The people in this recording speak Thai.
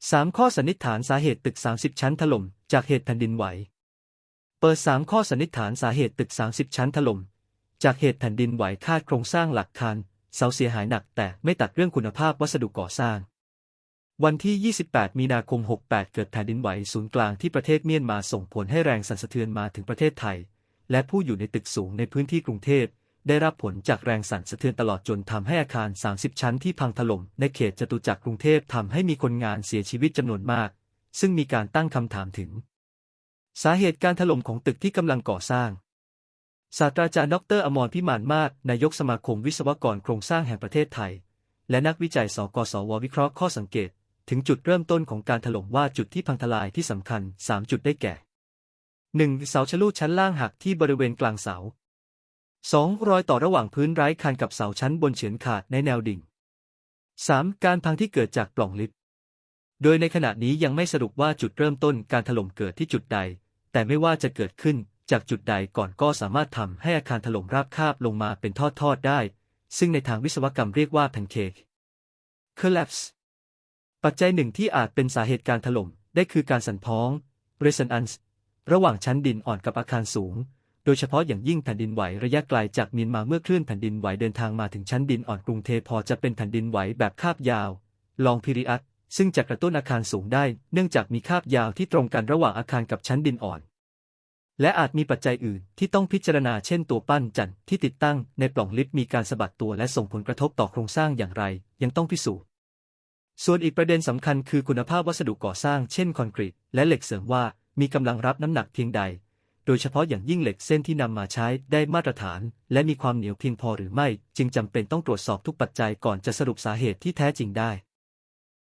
3 ข้อสันนิษฐานสาเหตุตึก 30 ชั้นถล่ม จากเหตุแผ่นดินไหว เปิด 3 ข้อสันนิษฐานสาเหตุตึก 30 ชั้นถล่ม จากเหตุแผ่นดินไหวคาดโครงสร้างหลักคานเสาเสียหายหนักแต่ไม่ตัดเรื่องคุณภาพวัสดุก่อสร้าง วันที่ 28 มีนาคม 68 เกิดแผ่นดินไหวศูนย์กลางที่ประเทศเมียนมาส่งผลให้แรงสั่นสะเทือนมาถึงประเทศไทย และผู้อยู่ในตึกสูงในพื้นที่กรุงเทพ ได้รับผลจากแรงสั่นสะเทือนตลอดจนทำให้อาคาร 30 ชั้นที่พังถล่มในเขตจตุจักรกรุงเทพทำให้มีคนงานเสียชีวิตจำนวนมาก ซึ่งมีการตั้งคำถามถึง สาเหตุการถล่มของตึกที่กำลังก่อสร้าง ศาสตราจารย์ดร อมรพิมานมากนายกสมาคมวิศวกรโครงสร้างแห่งประเทศไทย และนักวิจัยสกสววิเคราะห์ข้อสังเกต ถึงจุดเริ่มต้นของการถล่มว่าจุดที่พังทลายที่สำคัญ 3 จุดได้แก่ 1. เสาชะลูดชั้นล่างหักที่บริเวณกลางเสา 2. รอยต่อระหว่างพื้นไร้คันกับเสาชั้นบนเฉือนขาดในแนวดิ่ง 3. การพังที่เกิดจากปล่องลิฟต์ โดยในขณะนี้ยังไม่สรุปว่าจุดเริ่มต้นการถล่มเกิดที่จุดใด แต่ไม่ว่าจะเกิดขึ้นจากจุดใดก่อนก็สามารถทำให้อาคารถล่มราบคาบลงมาเป็นทอดๆได้ ซึ่งในทางวิศวกรรมเรียกว่าแพนเค้ก collapse ปัจจัยหนึ่งที่อาจเป็นสาเหตุการถล่มได้คือการสั่นพ้อง resonance ระหว่างชั้นดินอ่อนกับอาคารสูง ดยเฉพาะอย่างยิ่งแผ่นดินไหวระยะไกลจากเมียนมาเมื่อคลื่นแผ่นดินไหวเดินทางมาถึงชั้นดินอ่อนกรุงเทพพอจะเป็นแผ่นดินไหวแบบคาบยาว ลองพิริอัตซึ่งจะกระตุ้นอาคารสูงได้ เนื่องจากมีคาบยาวที่ตรงกันระหว่างอาคารกับชั้นดินอ่อน และอาจมีปัจจัยอื่นที่ต้องพิจารณาเช่นตัวปั้นจันทร์ที่ติดตั้งในปล่องลิฟต์มีการสะบัดตัวและส่งผลกระทบต่อโครงสร้างอย่างไร ยังต้องพิสูจน์ ส่วนอีกประเด็นสำคัญคือคุณภาพวัสดุก่อสร้างเช่นคอนกรีตและเหล็กเสริมว่ามีกำลังรับน้ำหนักเพียงใด โดยเฉพาะอย่างยิ่งเหล็กเส้นที่นำมาใช้ได้มาตรฐาน และมีความเหนียวเพียงพอหรือไม่ จึงจำเป็นต้องตรวจสอบทุกปัจจัยก่อนจะสรุปสาเหตุที่แท้จริงได้